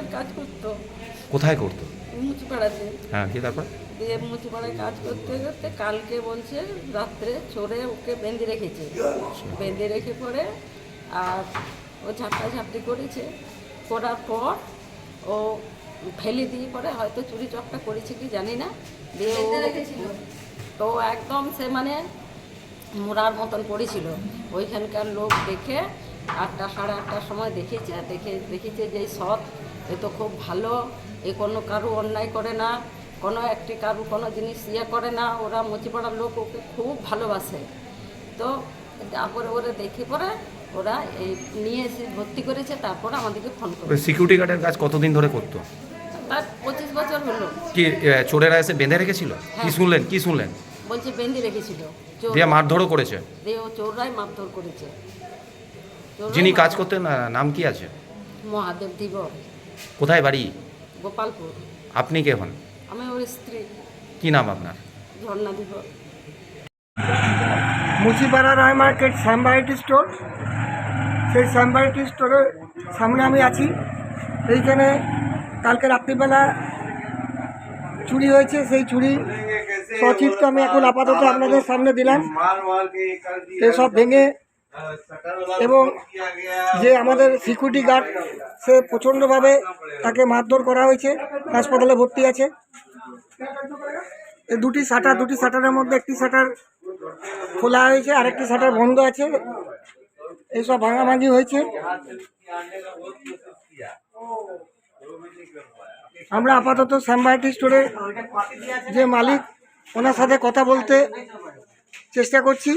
গার্ডের কাজ করতো। কোথায় করতো? মুচিপাড়াতে। হ্যাঁ কি তারপর? দিয়ে মুচিপাড়ায় কাজ করতে করতে কালকে বলছে রাত্রে চোরে ওকে বেঁধে রেখেছে। বেঁধে রেখে পরে আর ও ঝাপটা ঝাপটি করেছে। করার পর ও ফেলে দিয়ে পরে হয়তো চুরি চকটা করেছে কি জানি না। দিয়ে তো একদম সে মানে মোড়ার মতন পড়েছিল ওইখানকার লোক দেখে আটটা সাড়ে আটটার সময় দেখেছে দেখে দেখেছে যে সৎ এ তো খুব ভালো। এ কোনো কারু অন্যায় করে না কোনো একটি কারু কোনো জিনিস ইয়ে করে না। ওরা মুচিপাড়ার লোক ওকে খুব ভালোবাসে। তো তারপরে ওরা দেখে পরে ওরা এই নিয়ে এসে ভর্তি করেছে তারপরে আমাদেরকে ফোন করে সিকিউরিটি গার্ডের কাজ কতদিন ধরে করতো? তার পঁচিশ বছর হলো। কি চোরেরা এসে বেঁধে রেখেছিল? কি হ্যাঁ। শুনলেন কি শুনলেন? বলছে বেঁধে রেখেছিল। দিয়ে মারধরও করেছে? দিয়ে ও চোররাই মারধর করেছে। যিনি কাজ করতেন নাম কি আছে? মহাদেব দিব কোথায় বাড়ি? গোপালপুর। আপনি কে হন? আমি ওর স্ত্রী। কি নাম আপনার? ঝর্ণা দিব মুচিপাড়া রায় মার্কেট স্যাম্বারিটি স্টোর। সেই স্যাম্বারিটি স্টোরের সামনে আমি আছি। এইখানে কালকে রাত্রিবেলা চুরি হয়েছে সেই চুরি সচিত্র আমি এখন আপাতত আপনাদের সামনে দিলাম। এসব ভেঙে এবং যে আমাদের সিকিউরিটি গার্ড সে প্রচণ্ডভাবে তাকে মারধর করা হয়েছে, হাসপাতালে ভর্তি আছে। দুটি শাটার, দুটি শাটারের মধ্যে একটি শাটার খোলা হয়েছে, আরেকটি শাটার বন্ধ আছে। এইসব ভাঙাভাঙি হয়েছে। আমরা আপাতত স্যাম্বাইটি স্টোরের যে মালিক, ওনার সাথে কথা বলতে চেষ্টা করছি।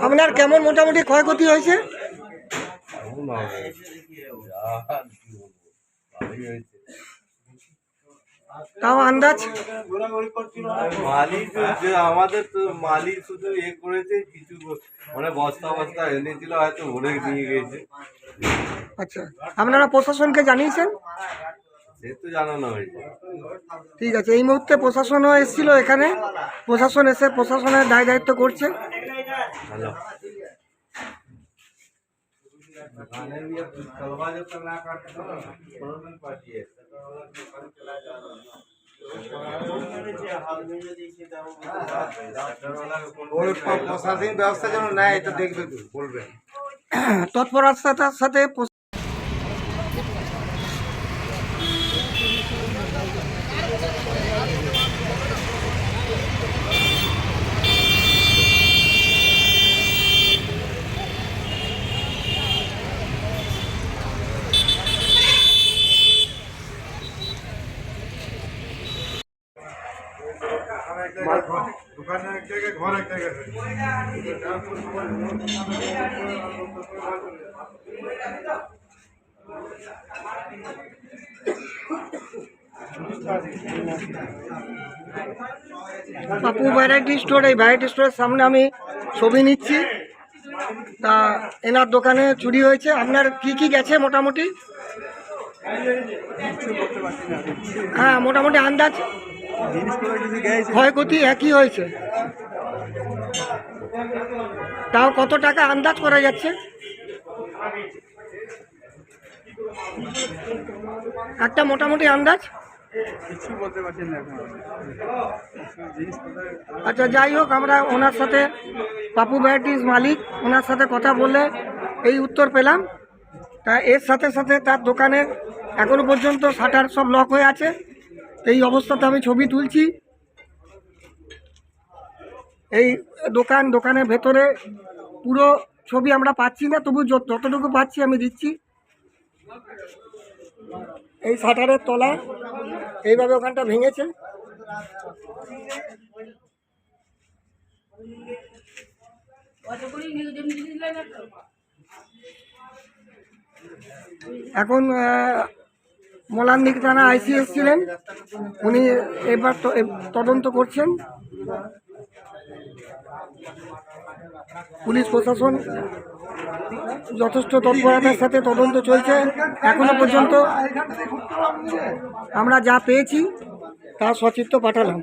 আপনার কেমন মোটামুটি ক্ষয়ক্ষতি হয়েছে? তাও আন্দাজ? মালিক যে আমাদের তো মালিক শুধু এ করেছে কিছু মানে বস্তা বস্তা এনেছিল হয়তো ভরে নিয়ে গেছে। আচ্ছা। আপনারা প্রশাসনকে জানিয়েছেন? ঠিক আছে এই মুহূর্তে প্রশাসনও এসেছিল এখানে। প্রশাসন এসে প্রশাসনের দায় দায়িত্ব করছে। প্রশাসনিক ব্যবস্থা যেন নেয় এটা দেখবে বলবে। তৎপরতার সাথে পাপু ভ্যারাইটি স্টোর এই ভ্যারাইটি স্টোরের সামনে আমি ছবি নিচ্ছি। তা এনার দোকানে চুরি হয়েছে। আপনার কি কি গেছে মোটামুটি? হ্যাঁ মোটামুটি আন্দাজ। ক্ষয়ক্ষতি একই হয়েছে। তাও কত টাকা আন্দাজ করা যাচ্ছে? একটা মোটামুটি আন্দাজ? আচ্ছা যাই হোক আমরা ওনার সাথে পাপু ভ্যারাইটিস মালিক ওনার সাথে কথা বলে এই উত্তর পেলাম। তা এর সাথে সাথে তার দোকানের এখনও পর্যন্ত শাটার সব লক হয়ে আছে। এই অবস্থাতে আমি ছবি তুলছি। এই দোকান, দোকানের ভেতরে পুরো ছবি আমরা পাচ্ছি না, তবু যত- যতটুকু পাচ্ছি আমি দিচ্ছি। এই শাটারের তলা, এইভাবে ওখানটা ভেঙেছে। এখন মোলান্দিক থানা আইসিএস ছিলেন উনি এবার তদন্ত করছেন। পুলিশ প্রশাসন যথেষ্ট তৎপরতার সাথে তদন্ত চলছে। এখনও পর্যন্ত আমরা যা পেয়েছি, তা সচিত্র পাঠালাম।